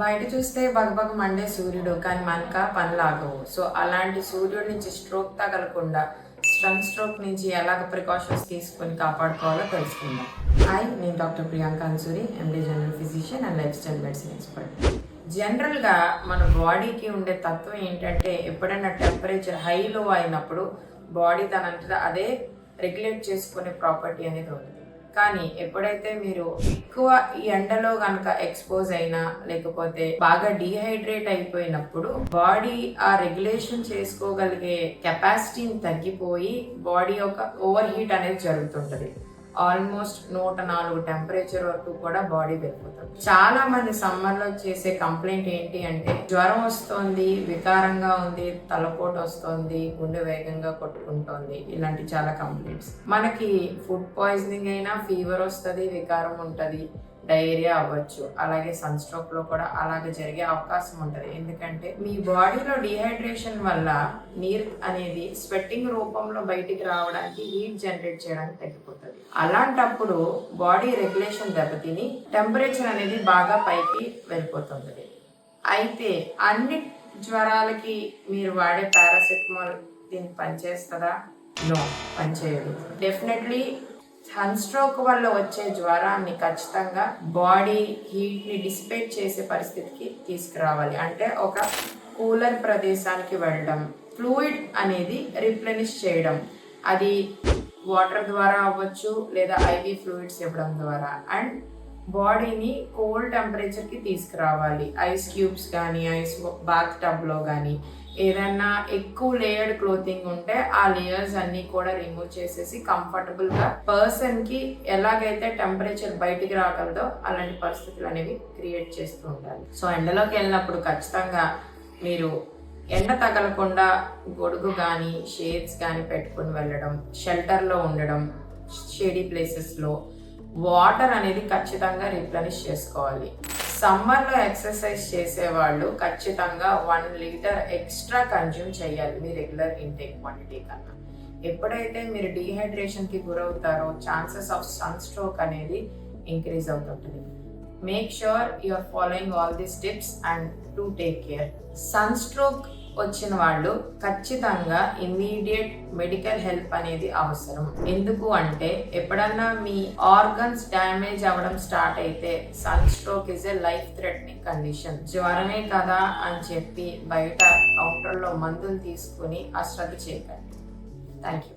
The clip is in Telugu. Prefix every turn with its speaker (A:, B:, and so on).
A: బయట చూస్తే బగబగ మండే సూర్యుడు కానీ మనక పనిలాగవు సో అలాంటి సూర్యుడి నుంచి స్ట్రోక్ తగలకుండా సన్ స్ట్రోక్ నుంచి ఎలాగ ప్రికాషన్స్ తీసుకొని కాపాడుకోవాలో తెలుసుకుందాం. హాయ్ నేను doctor Priyanka Ansuri MD general physician and lifestyle medicine expert జనరల్గా మన బాడీకి ఉండే తత్వం ఏంటంటే ఎప్పుడైనా టెంపరేచర్ హైలో అయినప్పుడు బాడీ తనంతటా అదే రెగ్యులేట్ చేసుకునే ప్రాపర్టీ అనేది ఉంది. కానీ ఎప్పుడైతే మీరు ఎక్కువ ఈ ఎండలో కనుక ఎక్స్పోజ్ అయినా లేకపోతే బాగా డిహైడ్రేట్ అయిపోయినప్పుడు బాడీ ఆ రెగ్యులేషన్ చేసుకోగలిగే కెపాసిటీని తగ్గిపోయి బాడీ యొక్క ఓవర్ హీట్ అనేది జరుగుతుంటది. ఆల్మోస్ట్ నూట నాలుగు టెంపరేచర్ వరకు కూడా బాడీ వెళ్ళిపోతుంది. చాలా మంది సమ్మర్లో చేసే కంప్లైంట్ ఏంటి అంటే జ్వరం వస్తుంది వికారంగా ఉంది తలపోటు వస్తుంది గుండె వేగంగా కొట్టుకుంటోంది ఇలాంటి చాలా కంప్లైంట్స్ మనకి ఫుడ్ పాయిజనింగ్ అయినా ఫీవర్ వస్తుంది వికారం ఉంటుంది డయేరియా అవ్వచ్చు అలాగే సన్ స్ట్రోక్లో కూడా అలాగే జరిగే అవకాశం ఉంటుంది. ఎందుకంటే మీ బాడీలో డిహైడ్రేషన్ వల్ల నీరు అనేది స్వెట్టింగ్ రూపంలో బయటికి రావడానికి హీట్ జనరేట్ చేయడానికి తగ్గిపోతుంది. అలాంటప్పుడు బాడీ రెగ్యులేషన్ దెబ్బతిని టెంపరేచర్ అనేది బాగా పైకి వెళ్ళిపోతుంది అయితే అన్ని జ్వరాలకి మీరు వాడే పారాసెటమాల్ దీన్ని పనిచేస్తుందా? నో పనిచేయదు. డెఫినెట్లీ సన్ స్ట్రోక్ వల్ల వచ్చే జ్వరాన్ని ఖచ్చితంగా బాడీ హీట్ని డిస్పేట్ చేసే పరిస్థితికి తీసుకురావాలి. అంటే ఒక కూలర్ ప్రదేశానికి వెళ్ళడం ఫ్లూయిడ్ అనేది రిప్లెనిష్ చేయడం. అది వాటర్ ద్వారా అవ్వచ్చు లేదా ఐవి ఫ్లూయిడ్స్ ఇవ్వడం ద్వారా. అండ్ బాడీని కోల్డ్ టెంపరేచర్కి తీసుకురావాలి. ఐస్ క్యూబ్స్ కానీ ఐస్ బాత్ టబ్లో కానీ ఏదైనా ఎక్కువ లేయర్డ్ క్లోతింగ్ ఉంటే ఆ లేయర్స్ అన్ని కూడా రిమూవ్ చేసేసి కంఫర్టబుల్గా పర్సన్కి ఎలాగైతే టెంపరేచర్ బయటికి రాగలదో అలాంటి పరిస్థితులు అనేవి క్రియేట్ చేస్తూ ఉండాలి. సో ఎండలోకి వెళ్ళినప్పుడు ఖచ్చితంగా మీరు ఎండ తగలకుండా గొడుగు కానీ షేడ్స్ కానీ పెట్టుకుని వెళ్ళడం షెల్టర్లో ఉండడం షేడీ ప్లేసెస్లో వాటర్ అనేది ఖచ్చితంగా రిప్లనిష్ చేసుకోవాలి. సమ్మర్లో ఎక్సర్సైజ్ చేసే వాళ్ళు ఖచ్చితంగా వన్ లీటర్ ఎక్స్ట్రా కన్జ్యూమ్ చేయాలి మీ రెగ్యులర్ ఇంటేక్ క్వాంటిటీ కన్నా. ఎప్పుడైతే మీరు డీహైడ్రేషన్కి గురవుతారో ఛాన్సెస్ ఆఫ్ సన్ స్ట్రోక్ అనేది ఇంక్రీజ్ అవుతుంటుంది. Make sure you are following all these tips and to take care. Sunstroke వచ్చిన వాళ్ళు ఖచ్చితంగా ఇమ్మీడియట్ మెడికల్ హెల్ప్ అనేది అవసరం. ఎందుకు అంటే ఎప్పుడన్నా మీ ఆర్గన్స్ డ్యామేజ్ అవ్వడం స్టార్ట్ అయితే sunstroke is a life threatening condition జ్వరమే కదా అని చెప్పి బయట కౌంటర్లో మందులు తీసుకుని అశ్రద్ధ చేయకండి థ్యాంక్ యూ